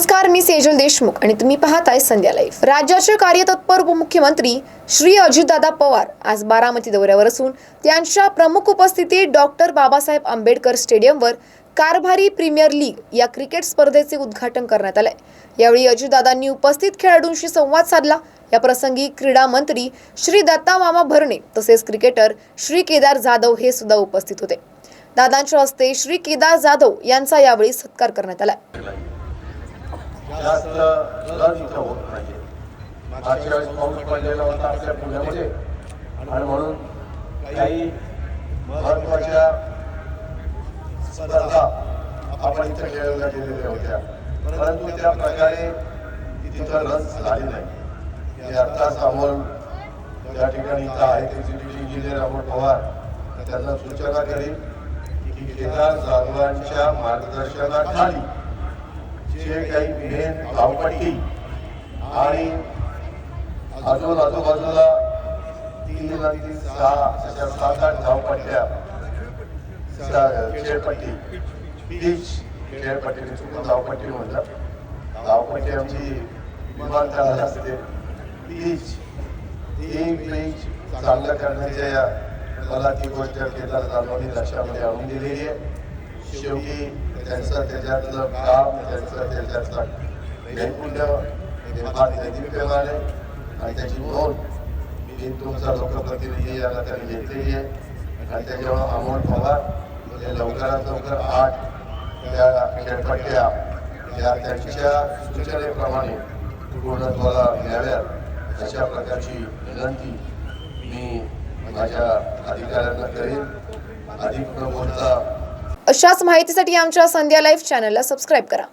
नमस्कार मी सेजल देशमुख आणि तुम्ही पाहताय संध्या लाईफ राज्याचे कार्यतत्पर उपमुख्यमंत्री श्री अजितदादा पवार आज बारामती दौऱ्यावर असून त्यांच्या प्रमुख उपस्थितीत डॉक्टर बाबासाहेब आंबेडकर स्टेडियमवर कारभारी प्रीमियर लीग या क्रिकेट स्पर्धेचे उद्घाटन करण्यात आले यावेळी अजितदादांनी उपस्थित खेळाडूंशी संवाद साधला. या प्रसंगी क्रीडा मंत्री श्री दत्ता मामा भरणे तसेच क्रिकेटर श्री केदार जाधव हे सुद्धा उपस्थित होते. दादांच्या हस्ते श्री केदार जाधव यांचा यावेळी सत्कार करण्यात आला. रन इथं होत नाही मागच्या वेळेस पाऊस पडलेला होता आपल्या पुण्यामध्ये. आणि म्हणून काही महत्त्वाच्या स्पर्धा आपण इथं खेळवल्या गेलेल्या होत्या. परंतु त्या प्रकारे तिथं रन झाले नाही. हे आत्ताच अमोल त्या ठिकाणी इथं आहे एक्झिक्युटिव्ह इंजिनियर अमोल पवार. त्यांना सूचना करेल की केदार जाधवांच्या मार्गदर्शनाखाली जे काही मेन धावपट्टी आणि अजून आजूबाजूला तीन आणि सहा अशा सात आठ धावपट्ट्या खेळपट्टी बीच खेळपट्टी चुकून धावपट्टी म्हणतात धावपट्टी आमची विमानतळाला असते. बीच ही बीच चांगलं करण्याच्या या मला ती गोष्ट केदार जाधवांनी लक्षामध्ये आणून दिलेली आहे. शेवटी त्यांचं त्याच्यातलं काम त्यांचं त्याच्यातलं नैपुण्य हे फार आणि त्याची नोंद मी तुमचा लोकप्रतिनिधी याला त्यांनी घेतलेली आहे. आणि त्याच्यामुळं अमोल पवार म्हणजे लवकरात लवकर आठ त्या खेळपट्ट्या या त्यांच्या सूचनेप्रमाणे पूर्णत्वाला मिळाव्यात. अशा प्रकारची विनंती मी माझ्या अधिकाऱ्यांना करेन. अधिक न बोलता अशाच माहितीसाठी आमच्या संध्या लाईव्ह चॅनलला सबस्क्राईब करा.